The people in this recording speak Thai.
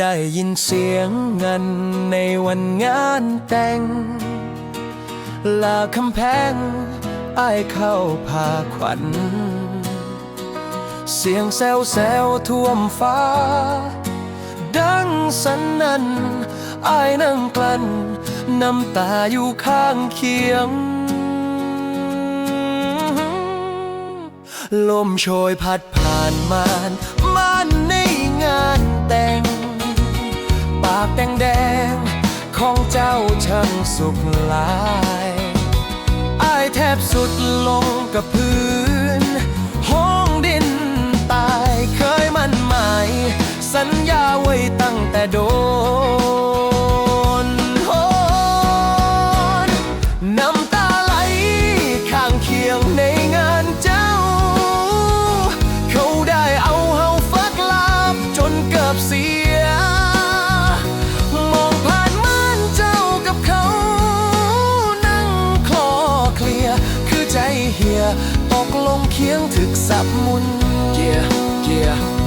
ได้ยินเสียงเงินในวันงานแต่ง ลาคำแพงไอ้ายเข้าพาขวัญ เสียงแซวแซวท่วมฟ้า ดังสนั่นไอ้ายนั่งกลั้นน้ำตาอยู่ข้างเคียง ลมโชยพัดผ่านมานม่าน แดงแดงของเจ้าช่างสุขหลายอายแทบสุดลงกับพื้น ห้องดินตายเคยมั่นหมาย สัญญาไว้ตั้งแต่โดนโหนน้ำตาไหลข้างเคียงในงานเจ้า เขาได้เอาเฮาฟักลาบจนเกือบสี ยตกลงเคียงถึกสับมุน yeah yeah yeah